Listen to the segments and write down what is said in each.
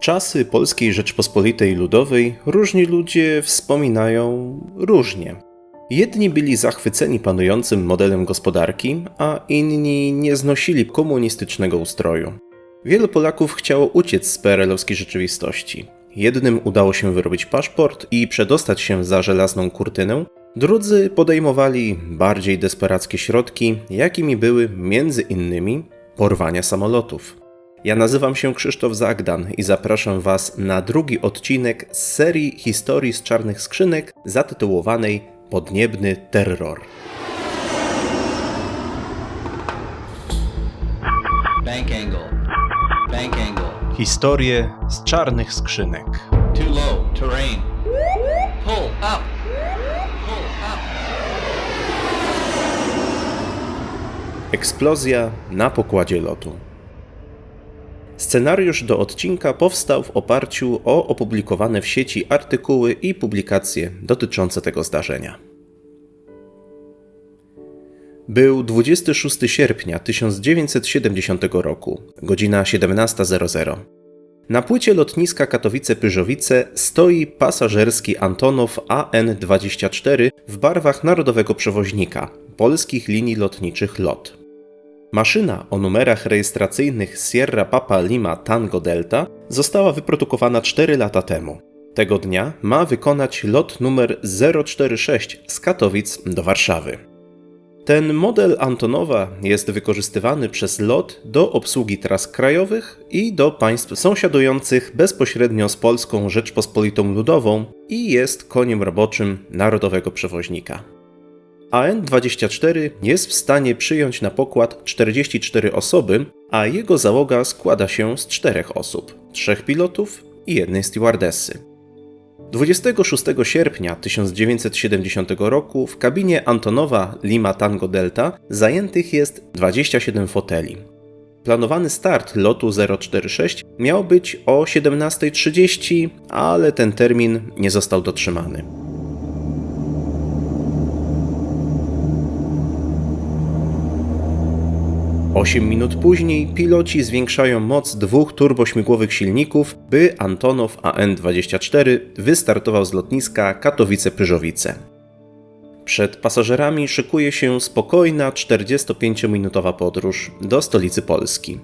Czasy Polskiej Rzeczpospolitej Ludowej różni ludzie wspominają różnie. Jedni byli zachwyceni panującym modelem gospodarki, a inni nie znosili komunistycznego ustroju. Wielu Polaków chciało uciec z PRL-owskiej rzeczywistości. Jednym udało się wyrobić paszport i przedostać się za żelazną kurtynę, drudzy podejmowali bardziej desperackie środki, jakimi były między innymi porwania samolotów. Ja nazywam się Krzysztof Zagdan i zapraszam Was na drugi odcinek z serii historii z czarnych skrzynek zatytułowanej Podniebny Terror. Bank angle. Bank angle. Historie z czarnych skrzynek. Too low. Terrain. Pull up. Pull up. Eksplozja na pokładzie lotu. Scenariusz do odcinka powstał w oparciu o opublikowane w sieci artykuły i publikacje dotyczące tego zdarzenia. Był 26 sierpnia 1970 roku, godzina 17.00. Na płycie lotniska Katowice-Pyżowice stoi pasażerski Antonow AN-24 w barwach narodowego przewoźnika polskich linii lotniczych LOT. Maszyna o numerach rejestracyjnych Sierra Papa Lima Tango Delta została wyprodukowana 4 lata temu. Tego dnia ma wykonać lot numer 046 z Katowic do Warszawy. Ten model Antonowa jest wykorzystywany przez LOT do obsługi tras krajowych i do państw sąsiadujących bezpośrednio z Polską Rzeczpospolitą Ludową i jest koniem roboczym narodowego przewoźnika. AN-24 jest w stanie przyjąć na pokład 44 osoby, a jego załoga składa się z czterech osób: trzech pilotów i jednej stewardessy. 26 sierpnia 1970 roku w kabinie Antonowa Lima Tango Delta zajętych jest 27 foteli. Planowany start lotu 046 miał być o 17.30, ale ten termin nie został dotrzymany. 8 minut później piloci zwiększają moc dwóch turbośmigłowych silników, by Antonow AN-24 wystartował z lotniska Katowice-Pyżowice. Przed pasażerami szykuje się spokojna 45-minutowa podróż do stolicy Polski.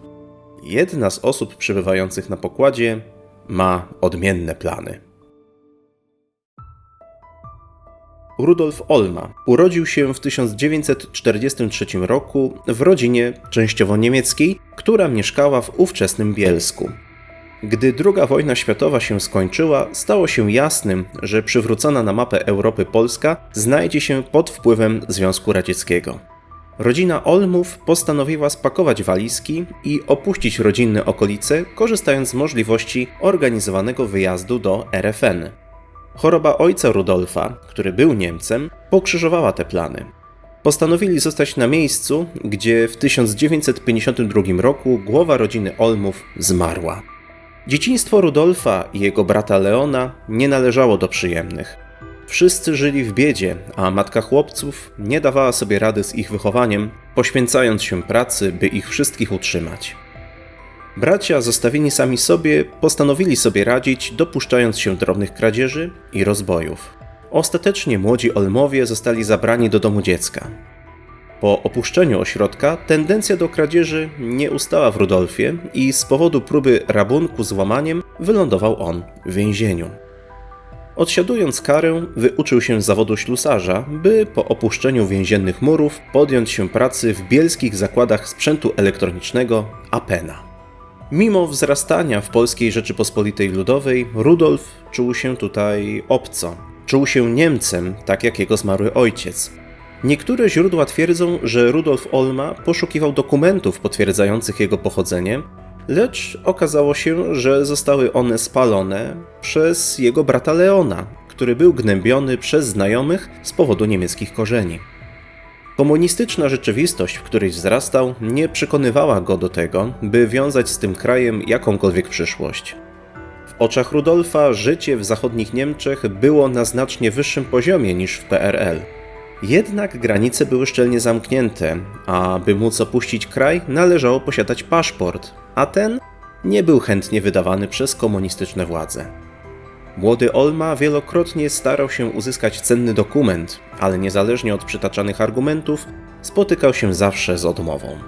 Jedna z osób przybywających na pokładzie ma odmienne plany. Rudolf Olma urodził się w 1943 roku w rodzinie częściowo niemieckiej, która mieszkała w ówczesnym Bielsku. Gdy II wojna światowa się skończyła, stało się jasnym, że przywrócona na mapę Europy Polska znajdzie się pod wpływem Związku Radzieckiego. Rodzina Olmów postanowiła spakować walizki i opuścić rodzinne okolice, korzystając z możliwości organizowanego wyjazdu do RFN. Choroba ojca Rudolfa, który był Niemcem, pokrzyżowała te plany. Postanowili zostać na miejscu, gdzie w 1952 roku głowa rodziny Olmów zmarła. Dzieciństwo Rudolfa i jego brata Leona nie należało do przyjemnych. Wszyscy żyli w biedzie, a matka chłopców nie dawała sobie rady z ich wychowaniem, poświęcając się pracy, by ich wszystkich utrzymać. Bracia, zostawieni sami sobie, postanowili sobie radzić, dopuszczając się drobnych kradzieży i rozbojów. Ostatecznie młodzi Olmowie zostali zabrani do domu dziecka. Po opuszczeniu ośrodka tendencja do kradzieży nie ustała w Rudolfie i z powodu próby rabunku z łamaniem wylądował on w więzieniu. Odsiadując karę, wyuczył się zawodu ślusarza, by po opuszczeniu więziennych murów podjąć się pracy w bielskich zakładach sprzętu elektronicznego Apena. Mimo wzrastania w Polskiej Rzeczypospolitej Ludowej, Rudolf czuł się tutaj obco. Czuł się Niemcem, tak jak jego zmarły ojciec. Niektóre źródła twierdzą, że Rudolf Olma poszukiwał dokumentów potwierdzających jego pochodzenie, lecz okazało się, że zostały one spalone przez jego brata Leona, który był gnębiony przez znajomych z powodu niemieckich korzeni. Komunistyczna rzeczywistość, w której wzrastał, nie przekonywała go do tego, by wiązać z tym krajem jakąkolwiek przyszłość. W oczach Rudolfa życie w zachodnich Niemczech było na znacznie wyższym poziomie niż w PRL. Jednak granice były szczelnie zamknięte, a by móc opuścić kraj, należało posiadać paszport, a ten nie był chętnie wydawany przez komunistyczne władze. Młody Olma wielokrotnie starał się uzyskać cenny dokument, ale niezależnie od przytaczanych argumentów, spotykał się zawsze z odmową.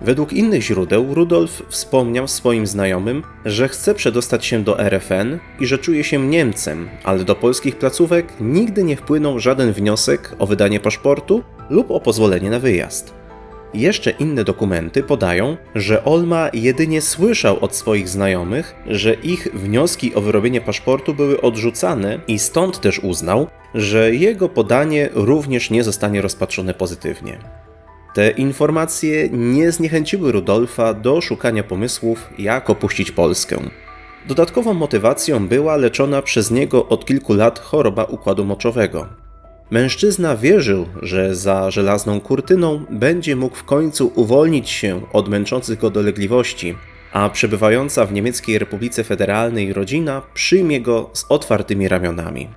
Według innych źródeł Rudolf wspomniał swoim znajomym, że chce przedostać się do RFN i że czuje się Niemcem, ale do polskich placówek nigdy nie wpłynął żaden wniosek o wydanie paszportu lub o pozwolenie na wyjazd. Jeszcze inne dokumenty podają, że Olma jedynie słyszał od swoich znajomych, że ich wnioski o wyrobienie paszportu były odrzucane i stąd też uznał, że jego podanie również nie zostanie rozpatrzone pozytywnie. Te informacje nie zniechęciły Rudolfa do szukania pomysłów, jak opuścić Polskę. Dodatkową motywacją była leczona przez niego od kilku lat choroba układu moczowego. Mężczyzna wierzył, że za żelazną kurtyną będzie mógł w końcu uwolnić się od męczących go dolegliwości, a przebywająca w Niemieckiej Republice Federalnej rodzina przyjmie go z otwartymi ramionami.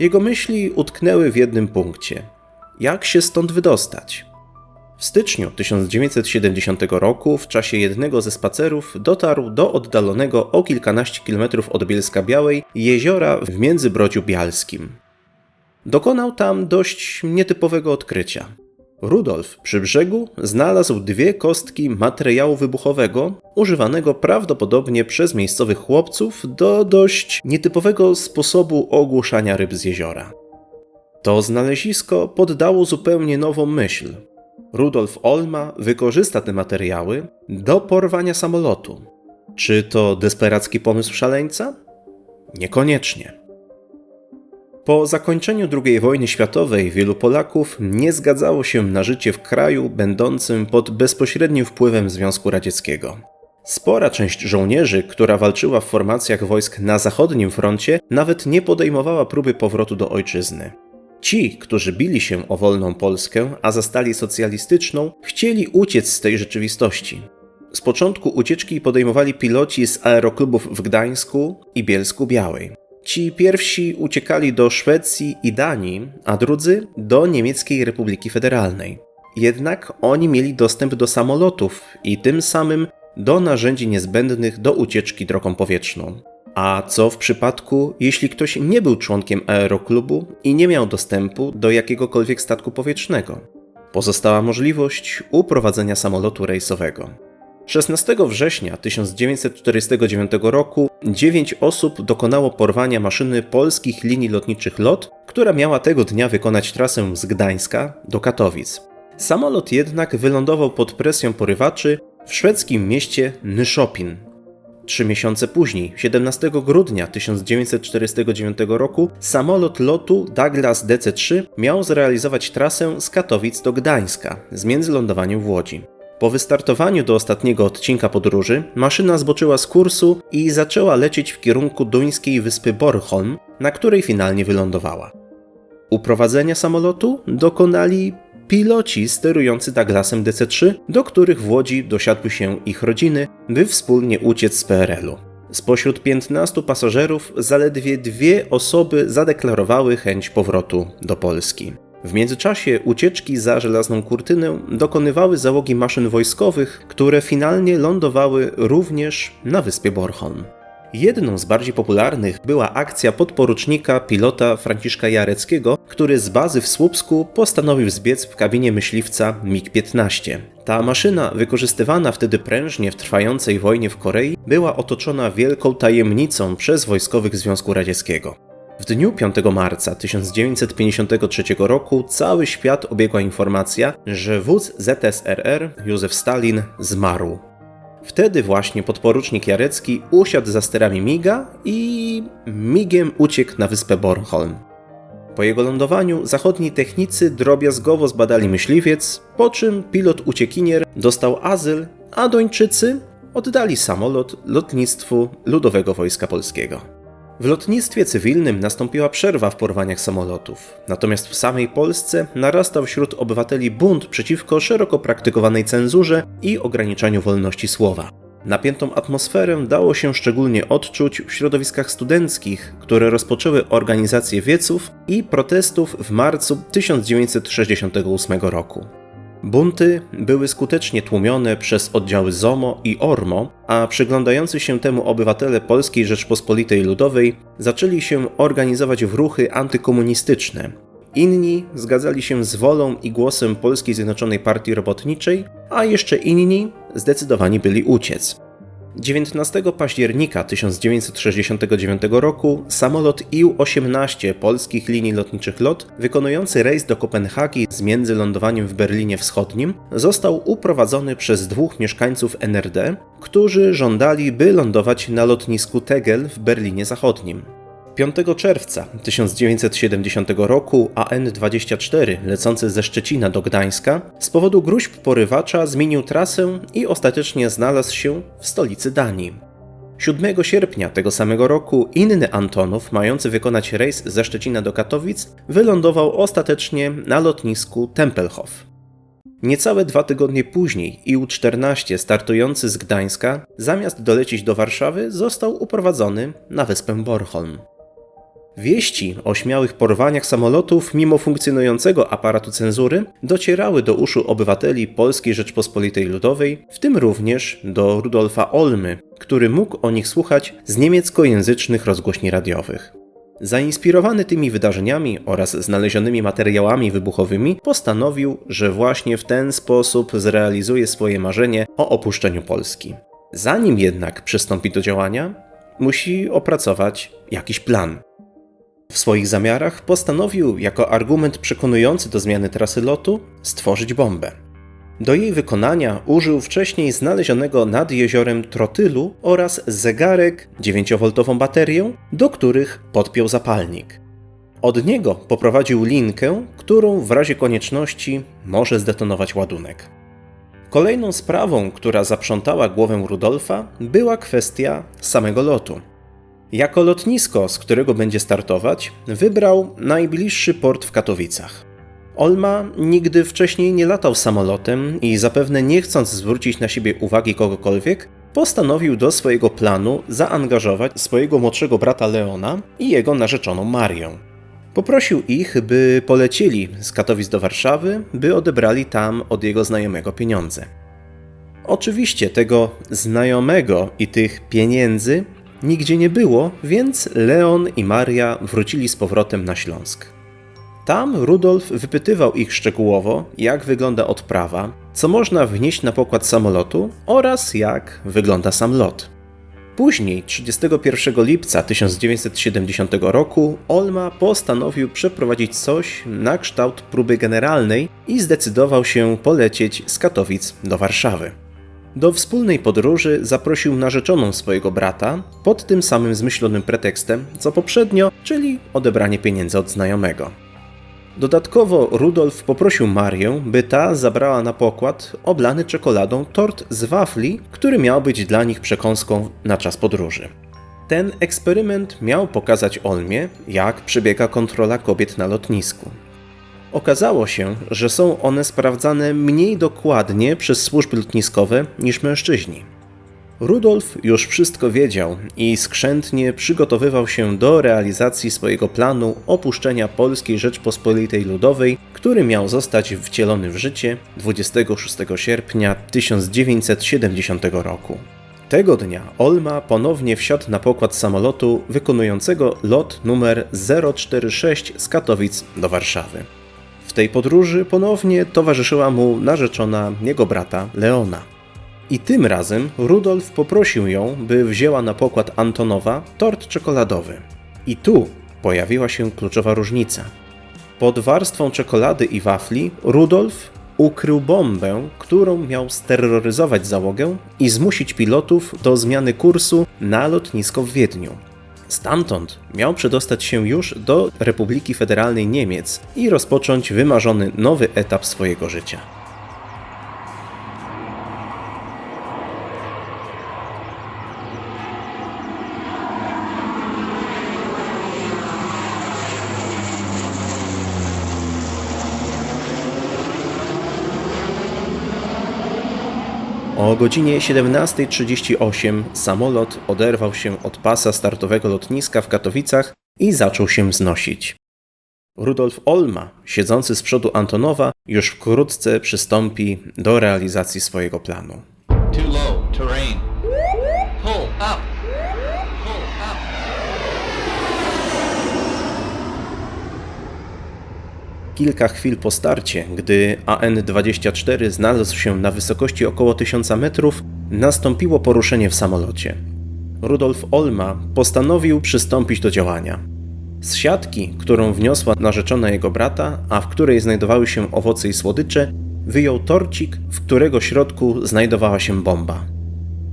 Jego myśli utknęły w jednym punkcie: jak się stąd wydostać? W styczniu 1970 roku, w czasie jednego ze spacerów, dotarł do oddalonego o kilkanaście kilometrów od Bielska Białej jeziora w Międzybrodziu Bialskim. Dokonał tam dość nietypowego odkrycia. Rudolf przy brzegu znalazł dwie kostki materiału wybuchowego, używanego prawdopodobnie przez miejscowych chłopców do dość nietypowego sposobu ogłuszania ryb z jeziora. To znalezisko poddało zupełnie nową myśl. Rudolf Olma wykorzysta te materiały do porwania samolotu. Czy to desperacki pomysł szaleńca? Niekoniecznie. Po zakończeniu II wojny światowej wielu Polaków nie zgadzało się na życie w kraju będącym pod bezpośrednim wpływem Związku Radzieckiego. Spora część żołnierzy, która walczyła w formacjach wojsk na zachodnim froncie, nawet nie podejmowała próby powrotu do ojczyzny. Ci, którzy bili się o wolną Polskę, a zastali socjalistyczną, chcieli uciec z tej rzeczywistości. Z początku ucieczki podejmowali piloci z aeroklubów w Gdańsku i Bielsku Białej. Ci pierwsi uciekali do Szwecji i Danii, a drudzy do Niemieckiej Republiki Federalnej. Jednak oni mieli dostęp do samolotów i tym samym do narzędzi niezbędnych do ucieczki drogą powietrzną. A co w przypadku, jeśli ktoś nie był członkiem aeroklubu i nie miał dostępu do jakiegokolwiek statku powietrznego? Pozostała możliwość uprowadzenia samolotu rejsowego. 16 września 1949 roku 9 osób dokonało porwania maszyny polskich linii lotniczych LOT, która miała tego dnia wykonać trasę z Gdańska do Katowic. Samolot jednak wylądował pod presją porywaczy w szwedzkim mieście Nyszopin. Trzy miesiące później, 17 grudnia 1949 roku, samolot lotu Douglas DC-3 miał zrealizować trasę z Katowic do Gdańska z międzylądowaniem w Łodzi. Po wystartowaniu do ostatniego odcinka podróży, maszyna zboczyła z kursu i zaczęła lecieć w kierunku duńskiej wyspy Bornholm, na której finalnie wylądowała. Uprowadzenia samolotu dokonali piloci sterujący Douglasem DC-3, do których w Łodzi dosiadły się ich rodziny, by wspólnie uciec z PRL-u. Spośród 15 pasażerów zaledwie dwie osoby zadeklarowały chęć powrotu do Polski. W międzyczasie ucieczki za żelazną kurtynę dokonywały załogi maszyn wojskowych, które finalnie lądowały również na wyspie Bornholm. Jedną z bardziej popularnych była akcja podporucznika pilota Franciszka Jareckiego, który z bazy w Słupsku postanowił zbiec w kabinie myśliwca MiG-15. Ta maszyna, wykorzystywana wtedy prężnie w trwającej wojnie w Korei, była otoczona wielką tajemnicą przez wojskowych Związku Radzieckiego. W dniu 5 marca 1953 roku cały świat obiegła informacja, że wódz ZSRR Józef Stalin zmarł. Wtedy właśnie podporucznik Jarecki usiadł za sterami miga i migiem uciekł na wyspę Bornholm. Po jego lądowaniu zachodni technicy drobiazgowo zbadali myśliwiec, po czym pilot uciekinier dostał azyl, a Dończycy oddali samolot lotnictwu Ludowego Wojska Polskiego. W lotnictwie cywilnym nastąpiła przerwa w porwaniach samolotów, natomiast w samej Polsce narastał wśród obywateli bunt przeciwko szeroko praktykowanej cenzurze i ograniczaniu wolności słowa. Napiętą atmosferę dało się szczególnie odczuć w środowiskach studenckich, które rozpoczęły organizację wieców i protestów w marcu 1968 roku. Bunty były skutecznie tłumione przez oddziały ZOMO i ORMO, a przyglądający się temu obywatele Polskiej Rzeczpospolitej Ludowej zaczęli się organizować w ruchy antykomunistyczne. Inni zgadzali się z wolą i głosem Polskiej Zjednoczonej Partii Robotniczej, a jeszcze inni zdecydowani byli uciec. 19 października 1969 roku samolot IL-18 polskich linii lotniczych LOT, wykonujący rejs do Kopenhagi z międzylądowaniem w Berlinie Wschodnim, został uprowadzony przez dwóch mieszkańców NRD, którzy żądali, by lądować na lotnisku Tegel w Berlinie Zachodnim. 5 czerwca 1970 roku AN-24 lecący ze Szczecina do Gdańska z powodu gruźb porywacza zmienił trasę i ostatecznie znalazł się w stolicy Danii. 7 sierpnia tego samego roku inny Antonów, mający wykonać rejs ze Szczecina do Katowic, wylądował ostatecznie na lotnisku Tempelhof. Niecałe dwa tygodnie później IU-14 startujący z Gdańska, zamiast dolecieć do Warszawy, został uprowadzony na wyspę Bornholm. Wieści o śmiałych porwaniach samolotów mimo funkcjonującego aparatu cenzury docierały do uszu obywateli Polskiej Rzeczpospolitej Ludowej, w tym również do Rudolfa Olmy, który mógł o nich słuchać z niemieckojęzycznych rozgłośni radiowych. Zainspirowany tymi wydarzeniami oraz znalezionymi materiałami wybuchowymi, postanowił, że właśnie w ten sposób zrealizuje swoje marzenie o opuszczeniu Polski. Zanim jednak przystąpi do działania, musi opracować jakiś plan. W swoich zamiarach postanowił, jako argument przekonujący do zmiany trasy lotu, stworzyć bombę. Do jej wykonania użył wcześniej znalezionego nad jeziorem trotylu oraz zegarek 9V baterię, do których podpiął zapalnik. Od niego poprowadził linkę, którą w razie konieczności może zdetonować ładunek. Kolejną sprawą, która zaprzątała głowę Rudolfa, była kwestia samego lotu. Jako lotnisko, z którego będzie startować, wybrał najbliższy port w Katowicach. Olma nigdy wcześniej nie latał samolotem i zapewne nie chcąc zwrócić na siebie uwagi kogokolwiek, postanowił do swojego planu zaangażować swojego młodszego brata Leona i jego narzeczoną Marię. Poprosił ich, by polecieli z Katowic do Warszawy, by odebrali tam od jego znajomego pieniądze. Oczywiście tego znajomego i tych pieniędzy nigdzie nie było, więc Leon i Maria wrócili z powrotem na Śląsk. Tam Rudolf wypytywał ich szczegółowo, jak wygląda odprawa, co można wnieść na pokład samolotu oraz jak wygląda sam lot. Później, 31 lipca 1970 roku, Olma postanowił przeprowadzić coś na kształt próby generalnej i zdecydował się polecieć z Katowic do Warszawy. Do wspólnej podróży zaprosił narzeczoną swojego brata pod tym samym zmyślonym pretekstem co poprzednio, czyli odebranie pieniędzy od znajomego. Dodatkowo Rudolf poprosił Marię, by ta zabrała na pokład oblany czekoladą tort z wafli, który miał być dla nich przekąską na czas podróży. Ten eksperyment miał pokazać Olmie, jak przebiega kontrola kobiet na lotnisku. Okazało się, że są one sprawdzane mniej dokładnie przez służby lotniskowe niż mężczyźni. Rudolf już wszystko wiedział i skrzętnie przygotowywał się do realizacji swojego planu opuszczenia Polskiej Rzeczpospolitej Ludowej, który miał zostać wcielony w życie 26 sierpnia 1970 roku. Tego dnia Olma ponownie wsiadł na pokład samolotu wykonującego lot numer 046 z Katowic do Warszawy. W tej podróży ponownie towarzyszyła mu narzeczona jego brata Leona. I tym razem Rudolf poprosił ją, by wzięła na pokład Antonowa tort czekoladowy. I tu pojawiła się kluczowa różnica. Pod warstwą czekolady i wafli Rudolf ukrył bombę, którą miał steroryzować załogę i zmusić pilotów do zmiany kursu na lotnisko w Wiedniu. Stamtąd miał przedostać się już do Republiki Federalnej Niemiec i rozpocząć wymarzony nowy etap swojego życia. O godzinie 17.38 samolot oderwał się od pasa startowego lotniska w Katowicach i zaczął się wznosić. Rudolf Olma, siedzący z przodu Antonowa, już wkrótce przystąpi do realizacji swojego planu. Too low. Terrain. Pull up. Pull up. Kilka chwil po starcie, gdy AN-24 znalazł się na wysokości około 1000 metrów, nastąpiło poruszenie w samolocie. Rudolf Olma postanowił przystąpić do działania. Z siatki, którą wniosła narzeczona jego brata, a w której znajdowały się owoce i słodycze, wyjął torcik, w którego środku znajdowała się bomba.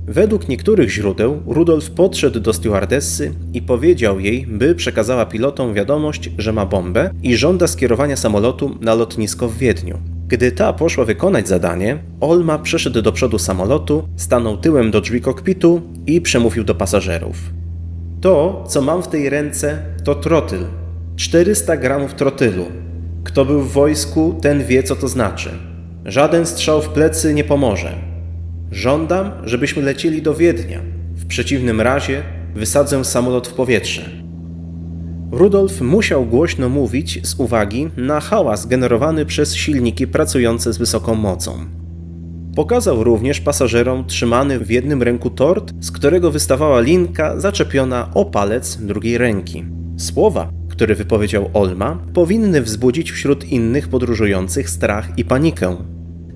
Według niektórych źródeł Rudolf podszedł do stewardessy i powiedział jej, by przekazała pilotom wiadomość, że ma bombę i żąda skierowania samolotu na lotnisko w Wiedniu. Gdy ta poszła wykonać zadanie, Olma przeszedł do przodu samolotu, stanął tyłem do drzwi kokpitu i przemówił do pasażerów. To, co mam w tej ręce, to trotyl. 400 gramów trotylu. Kto był w wojsku, ten wie, co to znaczy. Żaden strzał w plecy nie pomoże. Żądam, żebyśmy lecieli do Wiednia. W przeciwnym razie wysadzę samolot w powietrze. Rudolf musiał głośno mówić z uwagi na hałas generowany przez silniki pracujące z wysoką mocą. Pokazał również pasażerom trzymany w jednym ręku tort, z którego wystawała linka zaczepiona o palec drugiej ręki. Słowa, które wypowiedział Olma, powinny wzbudzić wśród innych podróżujących strach i panikę.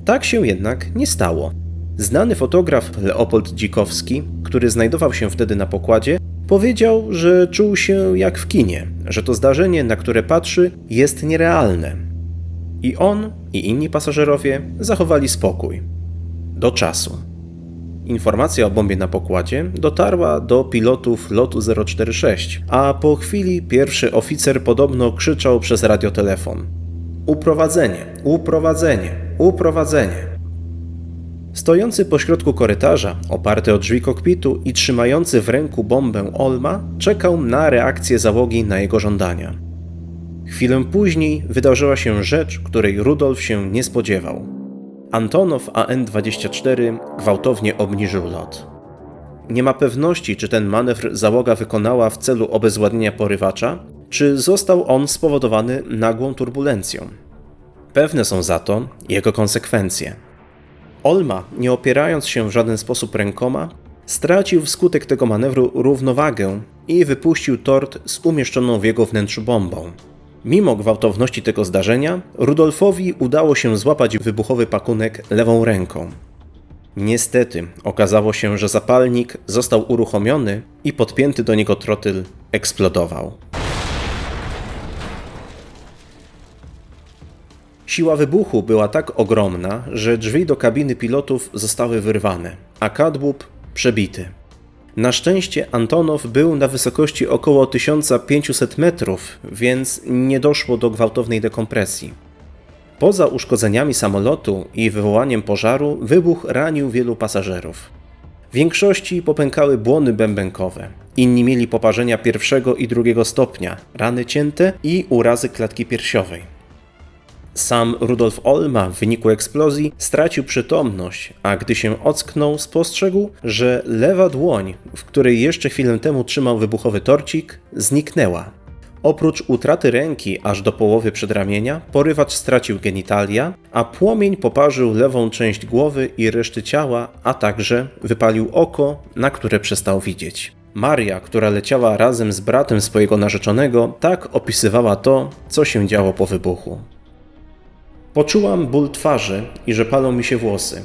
Tak się jednak nie stało. Znany fotograf Leopold Dzikowski, który znajdował się wtedy na pokładzie, powiedział, że czuł się jak w kinie, że to zdarzenie, na które patrzy, jest nierealne. I on, i inni pasażerowie zachowali spokój. Do czasu. Informacja o bombie na pokładzie dotarła do pilotów lotu 046, a po chwili pierwszy oficer podobno krzyczał przez radiotelefon: Uprowadzenie, uprowadzenie, uprowadzenie. Stojący pośrodku korytarza, oparty o drzwi kokpitu i trzymający w ręku bombę Olma, czekał na reakcję załogi na jego żądania. Chwilę później wydarzyła się rzecz, której Rudolf się nie spodziewał. Antonow AN-24 gwałtownie obniżył lot. Nie ma pewności, czy ten manewr załoga wykonała w celu obezwładnienia porywacza, czy został on spowodowany nagłą turbulencją. Pewne są za to jego konsekwencje. Olma, nie opierając się w żaden sposób rękoma, stracił wskutek tego manewru równowagę i wypuścił tort z umieszczoną w jego wnętrzu bombą. Mimo gwałtowności tego zdarzenia, Rudolfowi udało się złapać wybuchowy pakunek lewą ręką. Niestety, okazało się, że zapalnik został uruchomiony i podpięty do niego trotyl eksplodował. Siła wybuchu była tak ogromna, że drzwi do kabiny pilotów zostały wyrwane, a kadłub przebity. Na szczęście Antonow był na wysokości około 1500 metrów, więc nie doszło do gwałtownej dekompresji. Poza uszkodzeniami samolotu i wywołaniem pożaru, wybuch ranił wielu pasażerów. W większości popękały błony bębenkowe. Inni mieli poparzenia pierwszego i drugiego stopnia, rany cięte i urazy klatki piersiowej. Sam Rudolf Olma w wyniku eksplozji stracił przytomność, a gdy się ocknął, spostrzegł, że lewa dłoń, w której jeszcze chwilę temu trzymał wybuchowy torcik, zniknęła. Oprócz utraty ręki aż do połowy przedramienia, porywacz stracił genitalia, a płomień poparzył lewą część głowy i reszty ciała, a także wypalił oko, na które przestał widzieć. Maria, która leciała razem z bratem swojego narzeczonego, tak opisywała to, co się działo po wybuchu. Poczułam ból twarzy i że palą mi się włosy.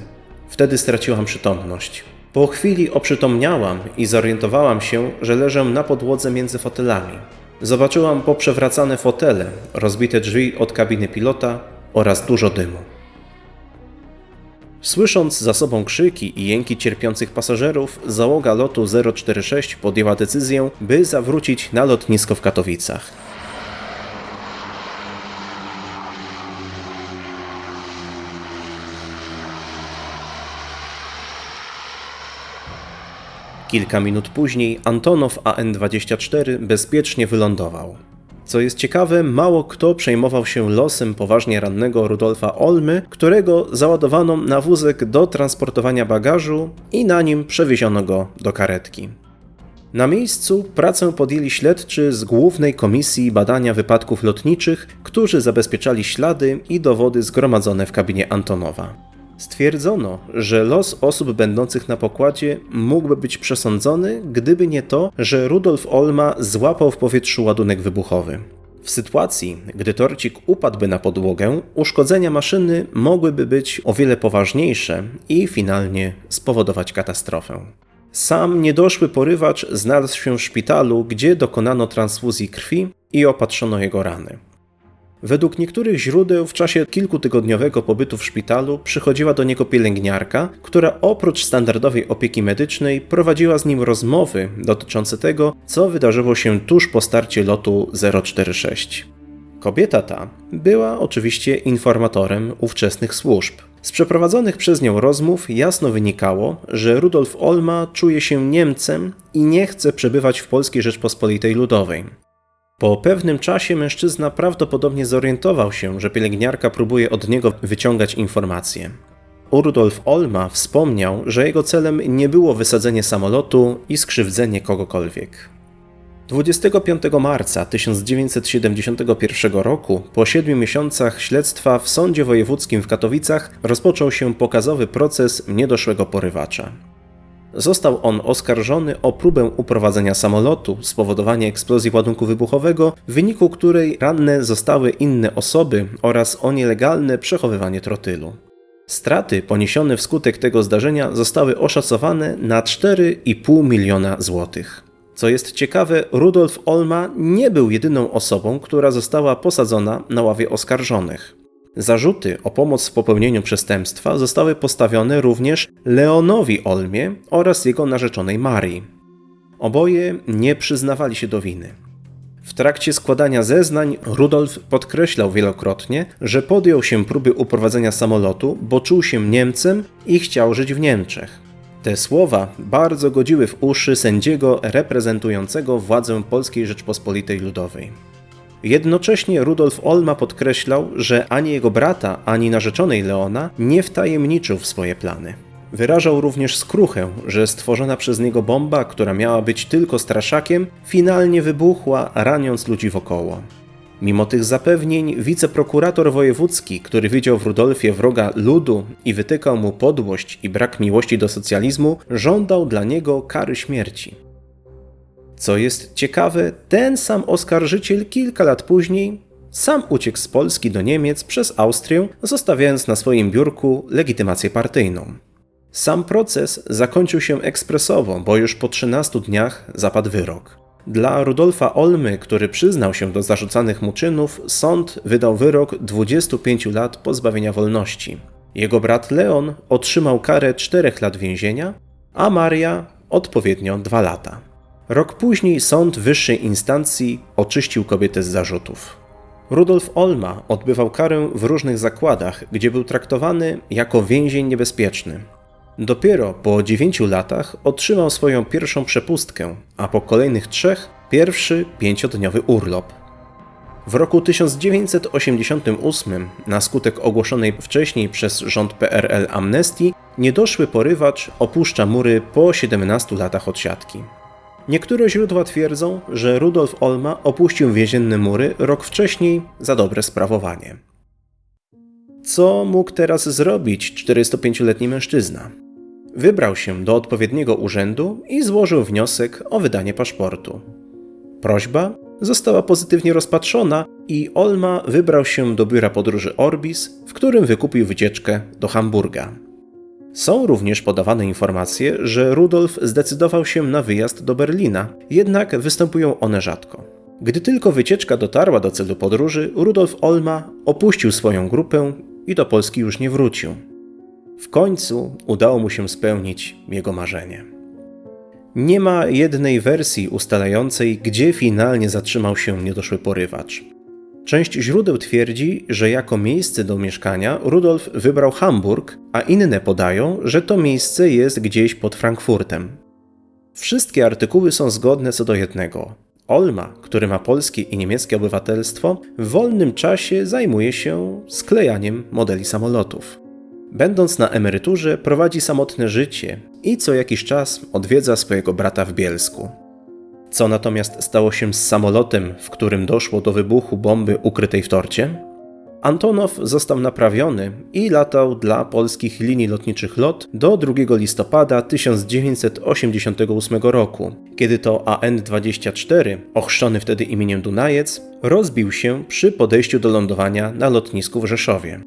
Wtedy straciłam przytomność. Po chwili oprzytomniałam i zorientowałam się, że leżę na podłodze między fotelami. Zobaczyłam poprzewracane fotele, rozbite drzwi od kabiny pilota oraz dużo dymu. Słysząc za sobą krzyki i jęki cierpiących pasażerów, załoga lotu 046 podjęła decyzję, by zawrócić na lotnisko w Katowicach. Kilka minut później Antonow AN-24 bezpiecznie wylądował. Co jest ciekawe, mało kto przejmował się losem poważnie rannego Rudolfa Olmy, którego załadowano na wózek do transportowania bagażu i na nim przewieziono go do karetki. Na miejscu pracę podjęli śledczy z Głównej Komisji Badania Wypadków Lotniczych, którzy zabezpieczali ślady i dowody zgromadzone w kabinie Antonowa. Stwierdzono, że los osób będących na pokładzie mógłby być przesądzony, gdyby nie to, że Rudolf Olma złapał w powietrzu ładunek wybuchowy. W sytuacji, gdy torcik upadłby na podłogę, uszkodzenia maszyny mogłyby być o wiele poważniejsze i finalnie spowodować katastrofę. Sam niedoszły porywacz znalazł się w szpitalu, gdzie dokonano transfuzji krwi i opatrzono jego rany. Według niektórych źródeł w czasie kilkutygodniowego pobytu w szpitalu przychodziła do niego pielęgniarka, która oprócz standardowej opieki medycznej prowadziła z nim rozmowy dotyczące tego, co wydarzyło się tuż po starcie lotu 046. Kobieta ta była oczywiście informatorem ówczesnych służb. Z przeprowadzonych przez nią rozmów jasno wynikało, że Rudolf Olma czuje się Niemcem i nie chce przebywać w Polskiej Rzeczpospolitej Ludowej. Po pewnym czasie mężczyzna prawdopodobnie zorientował się, że pielęgniarka próbuje od niego wyciągać informacje. Rudolf Olma wspomniał, że jego celem nie było wysadzenie samolotu i skrzywdzenie kogokolwiek. 25 marca 1971 roku, po siedmiu miesiącach śledztwa w Sądzie Wojewódzkim w Katowicach, rozpoczął się pokazowy proces niedoszłego porywacza. Został on oskarżony o próbę uprowadzenia samolotu, spowodowanie eksplozji ładunku wybuchowego, w wyniku której ranne zostały inne osoby oraz o nielegalne przechowywanie trotylu. Straty poniesione wskutek tego zdarzenia zostały oszacowane na 4,5 miliona złotych. Co jest ciekawe, Rudolf Olma nie był jedyną osobą, która została posadzona na ławie oskarżonych. Zarzuty o pomoc w popełnieniu przestępstwa zostały postawione również Leonowi Olmie oraz jego narzeczonej Marii. Oboje nie przyznawali się do winy. W trakcie składania zeznań Rudolf podkreślał wielokrotnie, że podjął się próby uprowadzenia samolotu, bo czuł się Niemcem i chciał żyć w Niemczech. Te słowa bardzo godziły w uszy sędziego reprezentującego władzę Polskiej Rzeczpospolitej Ludowej. Jednocześnie Rudolf Olma podkreślał, że ani jego brata, ani narzeczonej Leona nie wtajemniczył w swoje plany. Wyrażał również skruchę, że stworzona przez niego bomba, która miała być tylko straszakiem, finalnie wybuchła, raniąc ludzi wokoło. Mimo tych zapewnień, wiceprokurator wojewódzki, który widział w Rudolfie wroga ludu i wytykał mu podłość i brak miłości do socjalizmu, żądał dla niego kary śmierci. Co jest ciekawe, ten sam oskarżyciel kilka lat później sam uciekł z Polski do Niemiec przez Austrię, zostawiając na swoim biurku legitymację partyjną. Sam proces zakończył się ekspresowo, bo już po 13 dniach zapadł wyrok. Dla Rudolfa Olmy, który przyznał się do zarzucanych mu czynów, sąd wydał wyrok 25 lat pozbawienia wolności. Jego brat Leon otrzymał karę 4 lat więzienia, a Maria odpowiednio 2 lata. Rok później sąd wyższej instancji oczyścił kobietę z zarzutów. Rudolf Olma odbywał karę w różnych zakładach, gdzie był traktowany jako więzień niebezpieczny. Dopiero po 9 latach otrzymał swoją pierwszą przepustkę, a po kolejnych trzech pierwszy pięciodniowy urlop. W roku 1988, na skutek ogłoszonej wcześniej przez rząd PRL amnestii, niedoszły porywacz opuszcza mury po 17 latach odsiadki. Niektóre źródła twierdzą, że Rudolf Olma opuścił więzienne mury rok wcześniej za dobre sprawowanie. Co mógł teraz zrobić 45-letni mężczyzna? Wybrał się do odpowiedniego urzędu i złożył wniosek o wydanie paszportu. Prośba została pozytywnie rozpatrzona i Olma wybrał się do biura podróży Orbis, w którym wykupił wycieczkę do Hamburga. Są również podawane informacje, że Rudolf zdecydował się na wyjazd do Berlina, jednak występują one rzadko. Gdy tylko wycieczka dotarła do celu podróży, Rudolf Olma opuścił swoją grupę i do Polski już nie wrócił. W końcu udało mu się spełnić jego marzenie. Nie ma jednej wersji ustalającej, gdzie finalnie zatrzymał się niedoszły porywacz. Część źródeł twierdzi, że jako miejsce do mieszkania Rudolf wybrał Hamburg, a inne podają, że to miejsce jest gdzieś pod Frankfurtem. Wszystkie artykuły są zgodne co do jednego. Olma, który ma polskie i niemieckie obywatelstwo, w wolnym czasie zajmuje się sklejaniem modeli samolotów. Będąc na emeryturze, prowadzi samotne życie i co jakiś czas odwiedza swojego brata w Bielsku. Co natomiast stało się z samolotem, w którym doszło do wybuchu bomby ukrytej w torcie? Antonow został naprawiony i latał dla polskich linii lotniczych LOT do 2 listopada 1988 roku, kiedy to AN-24, ochrzczony wtedy imieniem Dunajec, rozbił się przy podejściu do lądowania na lotnisku w Rzeszowie.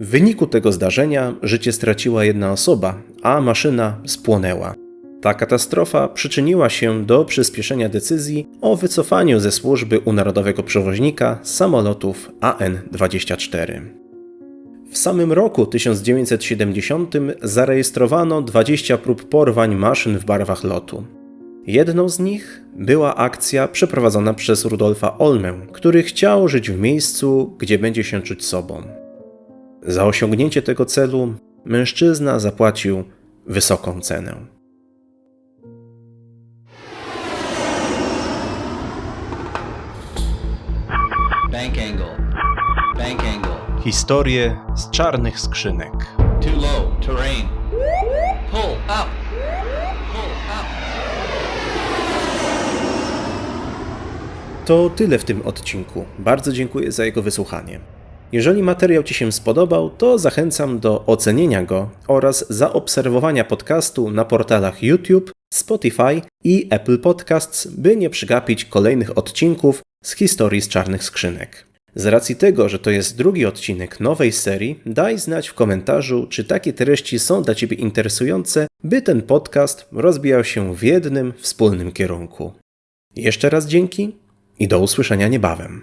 W wyniku tego zdarzenia życie straciła jedna osoba, a maszyna spłonęła. Ta katastrofa przyczyniła się do przyspieszenia decyzji o wycofaniu ze służby u narodowego przewoźnika samolotów AN-24. W samym roku 1970 zarejestrowano 20 prób porwań maszyn w barwach lotu. Jedną z nich była akcja przeprowadzona przez Rudolfa Olmę, który chciał żyć w miejscu, gdzie będzie się czuć sobą. Za osiągnięcie tego celu mężczyzna zapłacił wysoką cenę. Bank angle. Bank angle. Historie z czarnych skrzynek. Too low. Terrain. Pull up. Pull up. To tyle w tym odcinku. Bardzo dziękuję za jego wysłuchanie. Jeżeli materiał Ci się spodobał, to zachęcam do ocenienia go oraz zaobserwowania podcastu na portalach YouTube, Spotify i Apple Podcasts, by nie przegapić kolejnych odcinków z historii z czarnych skrzynek. Z racji tego, że to jest drugi odcinek nowej serii, daj znać w komentarzu, czy takie treści są dla Ciebie interesujące, by ten podcast rozwijał się w jednym wspólnym kierunku. Jeszcze raz dzięki i do usłyszenia niebawem.